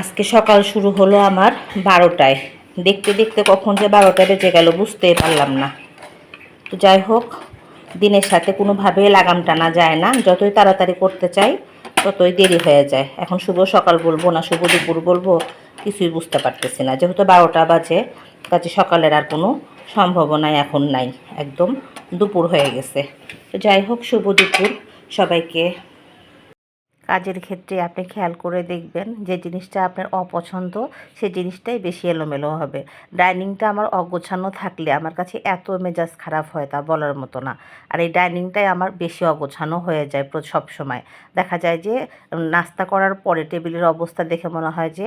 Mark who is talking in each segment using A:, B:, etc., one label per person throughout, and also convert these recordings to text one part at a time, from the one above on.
A: আজকে সকাল শুরু হলো আমার বারোটায়। দেখতে দেখতে কখন যে বারোটা বেজে গেল বুঝতেই পারলাম না। তো যাই হোক, দিনের সাথে কোনোভাবে লাগাম টানা যায় না। যতই তাড়াতাড়ি করতে চাই, ততই দেরি হয়ে যায়। এখন শুভ সকাল বলব না শুভ দুপুর বলব, কিছুই বুঝতে পারতেছি না। যেহেতু বারোটা বাজে, কাজে সকালের আর কোনো সম্ভাবনাই এখন নাই। একদম দুপুর হয়ে গেছে। তো যাই হোক, শুভ দুপুর। সবাইকে কাজের ক্ষেত্রে আপনি খেয়াল করে দেখবেন যে জিনিসটা আপনার অপছন্দ সেই জিনিসটাই বেশি এলোমেলো হবে। ডাইনিংটা আমার অগোছানো থাকলে আমার কাছে এত মেজাজ খারাপ হয় তা বলার মতো না। আর এই ডাইনিংটাই আমার বেশি অগোছানো হয়ে যায় সব সময়। দেখা যায় যে নাস্তা করার পরে টেবিলের অবস্থা দেখে মনে হয় যে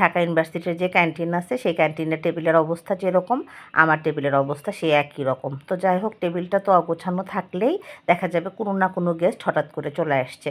A: ঢাকা ইউনিভার্সিটির যে ক্যান্টিন আছে, সেই ক্যান্টিনের টেবিলের অবস্থা যেরকম, আমার টেবিলের অবস্থা সেই একই রকম। তো যাই হোক, টেবিলটা তো অগোছানো থাকলেই দেখা যাবে কোনো না কোনো গেস্ট হঠাৎ করে চলে আসছে।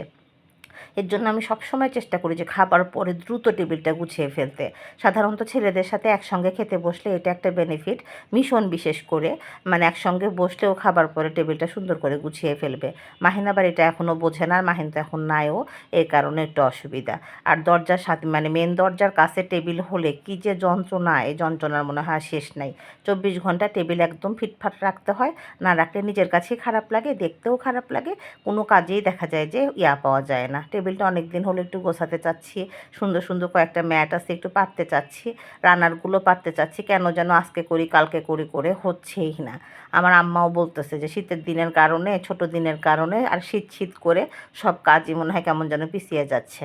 A: এর জন্য আমি সবসময় চেষ্টা করি যে খাবার পরে দ্রুত টেবিলটা গুছিয়ে ফেলতে। সাধারণত ছেলেদের সাথে একসঙ্গে খেতে বসলে এটা একটা বেনিফিট মিশন বিশেষ করে। মানে একসঙ্গে বসলেও খাবার পরে টেবিলটা সুন্দর করে গুছিয়ে ফেলবে। মাহিন আবার এটা এখনও বোঝে না, আর মাহিন তো এখন নাইও এই কারণে একটু অসুবিধা। আর দরজার সাথে মানে মেন দরজার কাছে টেবিল হলে কি যে যন্ত্রণা এই যন্ত্রণার মনে হয় শেষ নাই। চব্বিশ ঘণ্টা টেবিল একদম ফিটফাট রাখতে হয়, না রাখলে নিজের কাছেই খারাপ লাগে, দেখতেও খারাপ লাগে, কোনো কাজেই দেখা যায় যে ইয়া পাওয়া যায় না। টেবিলটা অনেক দিন হলো একটু গোছাতে চাচ্ছি, সুন্দর সুন্দর কয়েকটা ম্যাট আছে একটু পাততে চাচ্ছি রান্নারগুলো পাততে চাচ্ছি, কেন যেন আজকে করি কালকে করি করে হচ্ছেই না। আমার আম্মাও বলতেছে যে শীতের দিনের কারণে, ছোট দিনের কারণে আর শীত শীত করে সব কাজই মনে হয় কেমন যেন পিছিয়ে যাচ্ছে।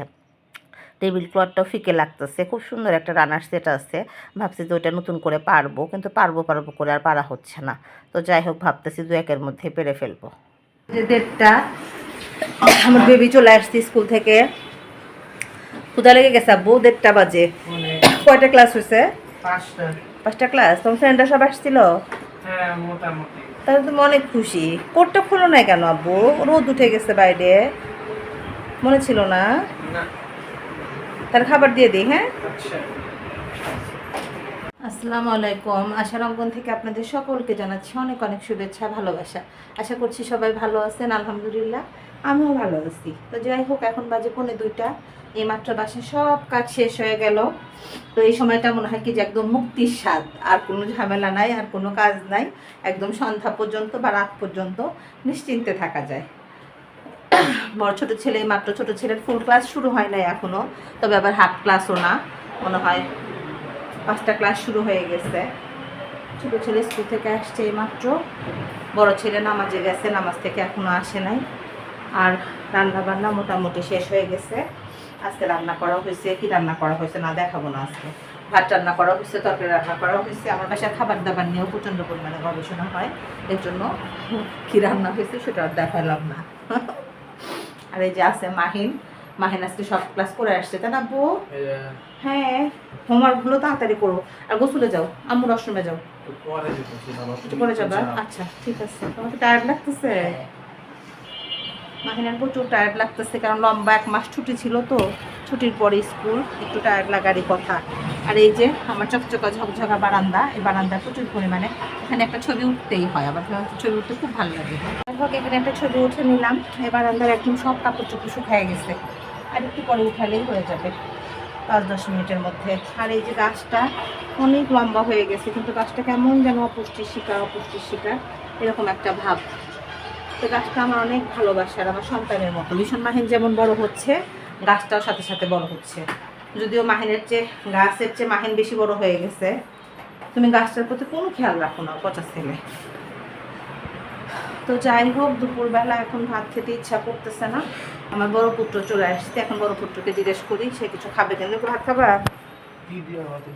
A: টেবিল ক্লথটাও ফিকে লাগতেছে, খুব সুন্দর একটা রানার সেট আছে, ভাবছি যে ওইটা নতুন করে পারব, কিন্তু পারব পারব করে আর পারা হচ্ছে না। তো যাই হোক, ভাবতেছি দু একের মধ্যে পেরে ফেলব। দেড়টা আমার বেবি চলে আসছে স্কুল থেকে। ক্ষুদা লেগে গেছে আব্বু দেড়টা বাজে। কয়টা ক্লাস হয়েছে?
B: পাঁচটা।
A: ক্লাস? তোমার ফ্রেন্ডরা সব আসছিল?
B: হ্যাঁ
A: তাহলে তুমি অনেক খুশি। কোটটা খোলো নাই কেন আব্বু? রোদ উঠে গেছে বাইরে। মনে ছিল না?
B: না।
A: তার খাবার দিয়ে দিই হ্যাঁ?
B: আচ্ছা।
A: আসসালামু আলাইকুম। আশার অঙ্গন থেকে আপনাদের সকলকে জানাচ্ছি অনেক অনেক শুভেচ্ছা ভালোবাসা। আশা করছি সবাই ভালো আছেন আলহামদুলিল্লাহ। আমিও ভালো আছি। তো যাই হোক, এখন বাজে পৌনে দুইটা। এইমাত্র বাসে সব কাজ শেষ হয়ে গেল। তো এই সময়টা মনে হয় কি যে একদম মুক্তির স্বাদ। আর কোনো ঝামেলা নাই, আর কোনো কাজ নাই। একদম সন্ধ্যা পর্যন্ত বা রাত পর্যন্ত নিশ্চিন্তে থাকা যায়। বড় ছোটো ছেলে মাত্র ছোট ছেলের ফুল ক্লাস শুরু হয় নাই এখনও তবে আবার হাফ ক্লাসও না। মনে হয় পাঁচটা ক্লাস শুরু হয়ে গেছে। ছোটো ছেলে স্কুল থেকে আসছে এই মাত্র বড় ছেলে নামাজে গেছে, নামাজ থেকে এখনও আসে নাই। আর রান্না বান্না মোটামুটি শেষ হয়ে গেছে। আজকে রান্না করা হয়েছে কি রান্না করা হয়েছে না দেখাবো না আজকে। ভাত রান্না করা হয়েছে তরকারি রান্না করা হয়েছে। আমার বাসায় খাবার দাবার নিয়েও প্রচণ্ড পরিমাণে গবেষণা হয়। এর জন্য কি রান্না হয়েছে সেটা আর দেখালাম না। আর এই যে আছে মাহিন। মাহিন আজকে সব ক্লাস করে আসছে তাই না বউ হ্যাঁ হোমওয়ার্কগুলো তাড়াতাড়ি করো। আর গোসলে যাও আম্মু রসমে যাও।
B: পরে
A: যাবা? আচ্ছা ঠিক আছে। তোমাকে টায়ার্ড লাগতেছে? মাহিনার প্রচুর টায়ার্ড লাগতেছে কারণ লম্বা এক মাস ছুটি ছিল তো, ছুটির পরে স্কুল, একটু টায়ার্ড লাগারই কথা। আর এই যে আমার চকচকা ঝকঝকা বারান্দা, এই বারান্দায় প্রচুর পরিমাণে এখানে একটা ছবি উঠতেই হয়, আবার ছবি উঠতে খুব ভালো লাগে। হোক, এখানে একটা ছবি উঠে নিলাম। এই বারান্দার একদম সব কাপড় চোপড় শুকিয়ে গেছে। আর একটু পরে উঠালেই হয়ে যাবে, পাঁচ দশ মিনিটের মধ্যে। আর এই যে গাছটা অনেক লম্বা হয়ে গেছে, কিন্তু গাছটা কেমন যেন অপুষ্টির শিকার অপুষ্টির শিকার, এরকম একটা ভাব। তো গাছটা আমার অনেক ভালোবাসার আমার সন্তানের মতো। ভীষণ মাহিন যেমন বড় হচ্ছে গাছটাও সাথে সাথে বড় হচ্ছে। যদিও মাহিনের চেয়ে গাছের চেয়ে মাহিন বেশি বড় হয়ে গেছে। তুমি গাছটার প্রতি কোনো খেয়াল রাখো না পচা ছেলে। তো যাই হোক দুপুরবেলা এখন ভাত খেতে ইচ্ছা করতেছে না। আমার বড় পুত্র চলে আসছে এখন বড় পুত্রকে জিজ্ঞেস করি সে কিছু খাবে কেন? ভাত খাবা?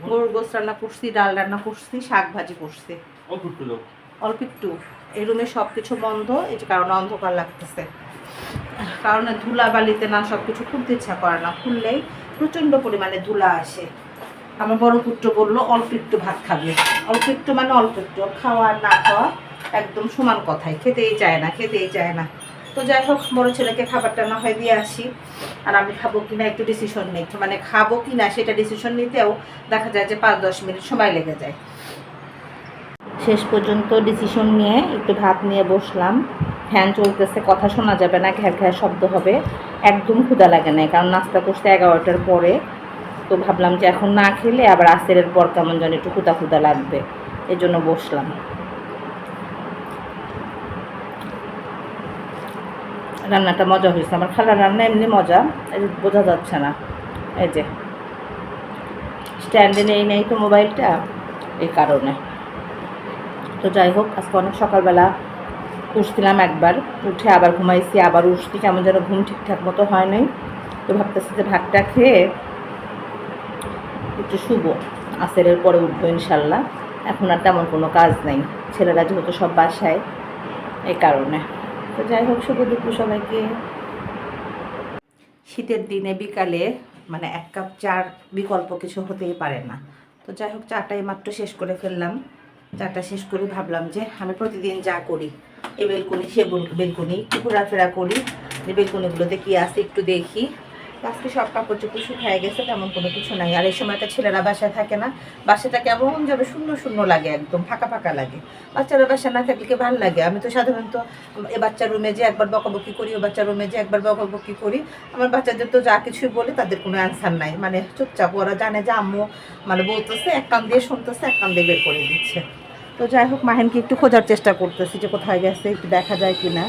A: গরুর গোস রান্না করছি ডাল রান্না করছি শাক ভাজি করছি। অল্প একটু। এই রুমে সব কিছু বন্ধ, এই যে কারণে অন্ধকার লাগতেছে। কারণে ধুলা বালিতে না সব কিছু খুলতে ইচ্ছা করে না। খুললেই প্রচণ্ড পরিমাণে ধুলা আসে। আমার বড় পুত্র বলল, অল্প একটু ভাত খাবে। অল্প একটু মানে অল্প একটু। খাওয়া না খাওয়া একদম সমান কথাই। খেতেই চায় না, খেতেই চায় না। তো যাই হোক, বড় ছেলেকে খাবারটা না হয় দিয়ে আসি। আর আমি খাব কিনা একটু ডিসিশন নিই। মানে খাব কিনা সেটা ডিসিশন নিতেও দেখা যায় যে পাঁচ দশ মিনিট সময় লেগে যায়। শেষ পর্যন্ত ডিসিশন নিয়ে একটু ভাত নিয়ে বসলাম। ফ্যান চলতেছে, কথা শোনা যাবে না, ঘ্যার ঘ্যার শব্দ হবে। একদম ক্ষুদা লাগে না কারণ নাস্তা করতে এগারোটার পরে। তো ভাবলাম যে এখন না খেলে আবার আসেরের পর কেমন যেন একটু ক্ষুদা ক্ষুদা লাগবে এই জন্য বসলাম। রান্নাটা মজা হয়েছে, আমার খালার রান্না এমনি মজা বোঝা যাচ্ছে না। এই যে স্ট্যান্ডে নেই নেই তো মোবাইলটা এই কারণে। তো যাই হোক, আজকে অনেক সকালবেলা উঠছিলাম একবার। উঠে আবার ঘুমাইছি, আবার উঠছি, কেমন যেন ঘুম ঠিকঠাক মতো হয় নাই। তো ভাবতেছি যে ভাতটা খেয়ে একটু শুভ আসেরের পরে উঠবো ইনশাল্লাহ। এখন আর তেমন কোনো কাজ নেই। ছেলেরা যেহেতু সব বাসায়, এই কারণে। তো যাই হোক, শুভ দুপুর সবাইকে। শীতের দিনে বিকালে মানে এক কাপ চার বিকল্প কিছু হতেই পারে না। তো যাই হোক চাটাই মাত্র শেষ করে ফেললাম। চাটা শেষ করে ভাবলাম যে আমি প্রতিদিন যা করি, এই বেলকুনি, সে বেল- বেলকুনি একটু ঘোরাফেরা করি, যে বেলকুনিগুলোতে কী আছে একটু দেখি। আজকে সব কাপড় চোপড় শুকায় গেছে, তেমন কোনো কিছু নাই। আর এই সময়টা ছেলেরা বাসায় থাকে না। বাসাটা কেমন যাবে শূন্য শূন্য লাগে একদম, ফাঁকা ফাঁকা লাগে। বাচ্চারা বাসা না থাকলে কি ভালো লাগে। আমি তো সাধারণত এ বাচ্চার রুমে যে একবার বকাবকি করি, ও বাচ্চার রুমে যে একবার বকাবকি করি, আমার বাচ্চাদের তো যা কিছুই বলে তাদের কোনো অ্যান্সার নাই। মানে চুপচাপ ওরা জানে যে আম্মু মানে বলতেছে, এক কান দিয়ে শুনতেছে, এক কান দিয়ে বের করে দিচ্ছে। তো যাই হোক, মাহিনকে একটু খোঁজার চেষ্টা করতেছি যে কোথায় গেছে, একটু দেখা যায় কি না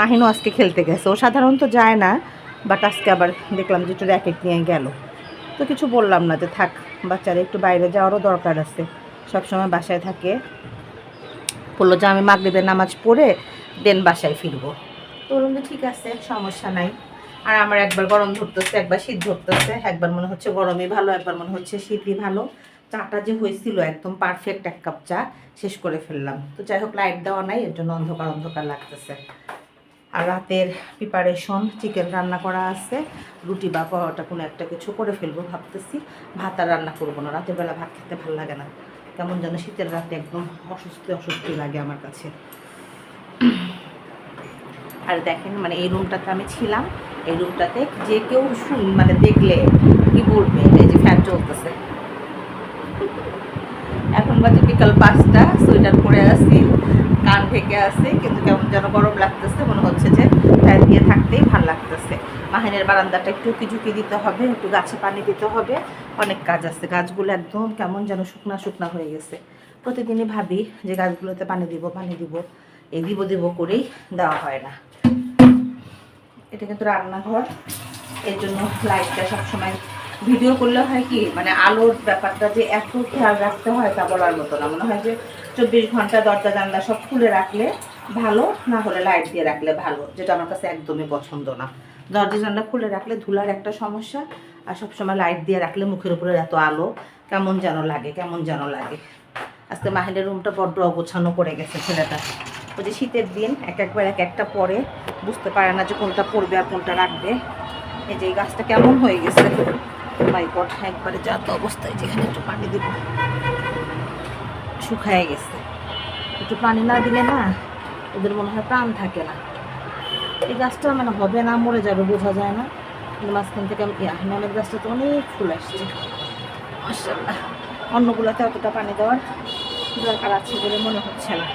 A: মাহিনও আজকে খেলতে গেছে। ও সাধারণত যায় না বাট আজকে আবার দেখলাম যে একটু র্যাকেট নিয়ে গেল। তো কিছু বললাম না যে থাক, বাচ্চারা একটু বাইরে যাওয়ারও দরকার আছে। সবসময় বাসায় থাকে। বলল যে আমি মাগরিবের নামাজ পড়ে দেন বাসায় ফিরবো। তো বললাম ঠিক আছে, সমস্যা নাই। আর আমার একবার গরম ধরতেছে, একবার শীত ধরতেছে। একবার মনে হচ্ছে গরমই ভালো, একবার মনে হচ্ছে শীতই ভালো। চাটা যে হয়েছিল একদম পারফেক্ট এক কাপ চা, শেষ করে ফেললাম। তো যাই হোক লাইট দেওয়া নাই, এর জন্য অন্ধকার অন্ধকার লাগতেছে। আর রাতের প্রিপারেশন চিকেন রান্না করা আছে। রুটি বা পরোটা কোনো একটা কিছু করে ফেলব ভাবতেছি। ভাত আর রান্না করব না, রাতের বেলা ভাত খেতে ভালো লাগে না। কেমন যেন শীতের রাতে একদম অসুস্থ অসুস্থ লাগে আমার কাছে। আর দেখেন মানে এই রুমটাতে আমি ছিলাম। এই রুমটাতে যে কেউ শুন মানে দেখলে কি বলবে, এই যে ফ্যান চলতেছে। এখন বাজে বিকাল পাঁচটা, সোয়েটার পরে আছি, কান ঢেকে আছে, কিন্তু কেমন যেন গরম লাগতেছে, মনে হচ্ছে যে ফ্যান দিয়ে থাকতেই ভালো লাগতেছে। মাহিনের বারান্দাটা একটু ঝুঁকি দিতে হবে, একটু গাছে পানি দিতে হবে, অনেক কাজ আছে। গাছগুলো একদম কেমন যেন শুকনা শুকনা হয়ে গেছে। প্রতিদিনই ভাবি যে গাছগুলোতে পানি দিব পানি দিব, এই দিব দিব করেই দেওয়া হয় না। এটা কিন্তু রান্নাঘর। এর জন্য লাইটটা সবসময় ভিডিও করলে হয় কি মানে আলোর ব্যাপারটা যে এত খেয়াল রাখতে হয় তা বলার মতো না। মনে হয় যে চব্বিশ ঘণ্টা দরজা জানলা সব খুলে রাখলে ভালো, না হলে লাইট দিয়ে রাখলে ভালো, যেটা আমার কাছে একদমই পছন্দ না। দরজা জানলা খুলে রাখলে ধুলার একটা সমস্যা, আর সবসময় লাইট দিয়ে রাখলে মুখের উপরে এত আলো, কেমন যেন লাগে, কেমন যেন লাগে। আজকে মাহিনের রুমটা বড্ড অগোছানো করে গেছে ছেলেটা ওই যে শীতের দিন, এক একবার এক একটা পরে বুঝতে পারে না যে কোনটা পড়বে আর কোনটা রাখবে। এই যে এই গাছটা কেমন হয়ে গেছে? মাই গড, একবারে যা তো অবস্থায় যেখানে একটু পানি দিব। শুকায় গেছে। একটু পানি না দিলে না ওদের মনে হয় প্রাণ থাকে না। এই গাছটা মানে হবে না, মরে যাবে, বোঝা যায় না। কিন্তু মাঝখান থেকে আমি আহমেদের গাছটা তো অনেক ফুল আসছে। মাসাল্লাহ অন্যগুলোতে অতটা পানি দেওয়ার দরকার আছে বলে মনে হচ্ছে না।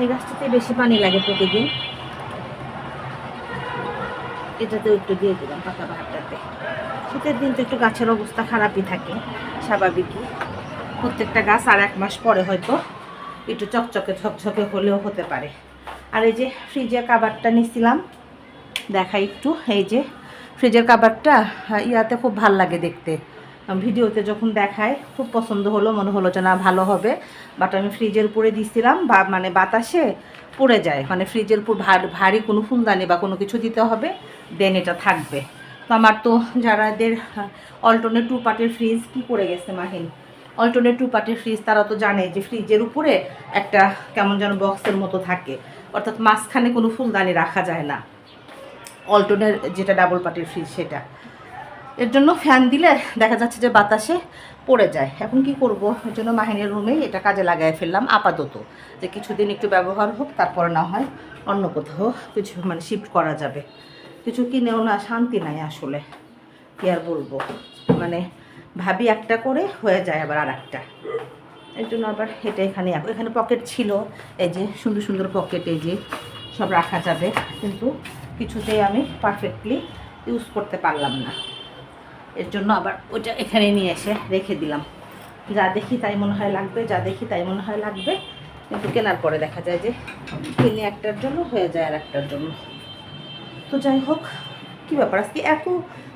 A: এই গাছটাতে বেশি পানি লাগে প্রতিদিন। এটাতেও একটু দিয়ে দিলাম পাতা বাহারটাতে। শীতের দিন তো একটু গাছের অবস্থা খারাপই থাকে, স্বাভাবিকই। প্রত্যেকটা গাছ আর এক মাস পরে হয়তো একটু চকচকে ঝকঝকে হলেও হতে পারে। আর এই যে ফ্রিজের কাবারটা নিছিলাম, দেখা একটু, এই যে ফ্রিজের কাবারটা ইয়াতে খুব ভালো লাগে দেখতে। ভিডিওতে যখন দেখায়, খুব পছন্দ হলো, মনে হলো যে না, ভালো হবে। বাট আমি ফ্রিজের উপরে দিছিলাম, বা মানে বাতাসে পড়ে যায়। মানে ফ্রিজের উপর ভার- কোনো ফুলদানি বা কোনো কিছু দিতে হবে দেন এটা থাকবে। তো আমার তো যারাদের অল্টনে টু পার্টের ফ্রিজ কি করে গেছে মাহিন? অল্টনে টু পার্টের ফ্রিজ তারা তো জানে যে ফ্রিজের উপরে একটা কেমন যেন বক্সের মতো থাকে। অর্থাৎ মাঝখানে কোনো ফুলদানি রাখা যায় না। অল্টনের যেটা ডাবল পার্টির ফ্রিজ সেটা। এর জন্য ফ্যান দিলে দেখা যাচ্ছে যে বাতাসে পড়ে যায়। এখন কি করব? এর জন্য মাহিনের রুমেই এটা কাজে লাগাই ফেললাম আপাতত। যে কিছুদিন একটু ব্যবহার হোক, তারপরে না হয় অন্য কোথাও কিছু মানে শিফট করা যাবে। কিছু কিনেও না শান্তি নাই আসলে। কি আর বলব? মানে ভাবি একটা করে হয়ে যায় আবার আর একটা এর জন্য আবার এটা এখানে এখানে পকেট ছিল। এই যে সুন্দর সুন্দর পকেট এই যে সব রাখা যাবে। কিন্তু কিছুতেই আমি পারফেক্টলি ইউজ করতে পারলাম না। এর জন্য আবার ওটা এখানে নিয়ে এসে রেখে দিলাম। যা দেখি তাই মনে হয় লাগবে, যা দেখি তাই মনে হয় লাগবে। কিন্তু কেনার পরে দেখা যায় যে কিনে একটার জন্য হয়ে যায় আর একটার জন্য। তো যাই হোক, কী ব্যাপার? আজকে এত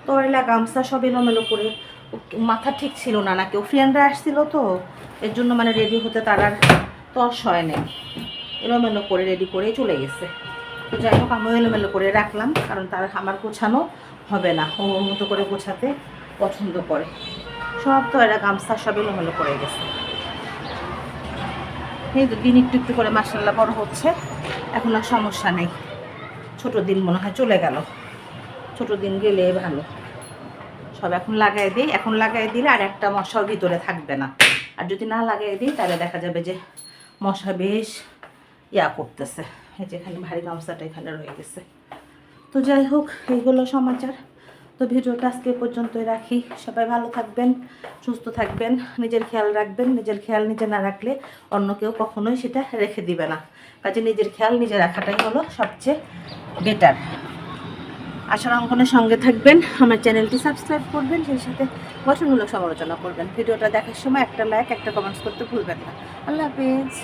A: তয়লা গামছা সব এলোমেলো করে মাথা ঠিক ছিল না না কেউ ফ্রেন্ডরা আসছিল তো? এর জন্য মানে রেডি হতে তার আর তস হয় নেই। এলোমেলো করে রেডি করেই চলে গেছে। তো যাই হোক, আমিও এলোমেলো করে রাখলাম, কারণ তার আমার গোছানো হবে না। ওর মতো করে গোছাতে পছন্দ করে। সব তো এরা গামছা সব এলোমেলো করে গেছে। এই তো দিন একটু একটু করে মাসাল্লাহ বড় হচ্ছে। এখন আর সমস্যা নেই। ছোট দিন মনে হয় চলে গেল। ছোট দিন গেলে ভালো। সব এখন লাগাই দিই। এখন লাগাই দিলে আর একটা মশাও ভিতরে থাকবে না। আর যদি না লাগাই দিই, তাহলে দেখা যাবে যে মশা বেশ ইয়া করতেছে। এই যে এখানে ভারী গামছাটা এখানে রয়ে গেছে। তো যাই হোক এইগুলো সমাচার। তো ভিডিওটা আজকে পর্যন্তই রাখি। সবাই ভালো থাকবেন, সুস্থ থাকবেন, নিজের খেয়াল রাখবেন, নিজের খেয়াল নিজে না রাখলে অন্য কেউ কখনোই সেটা রেখে দিবে না। কাজে নিজের খেয়াল নিজে রাখাটাই হলো সবচেয়ে বেটার আশার অঙ্কনের সঙ্গে থাকবেন, আমার চ্যানেলটি সাবস্ক্রাইব করবেন, সেই সাথে গঠনমূলক সমালোচনা করবেন। ভিডিওটা দেখার সময় একটা লাইক একটা কমেন্টস করতে ভুলবেন না। আল্লাহ হাফিজ।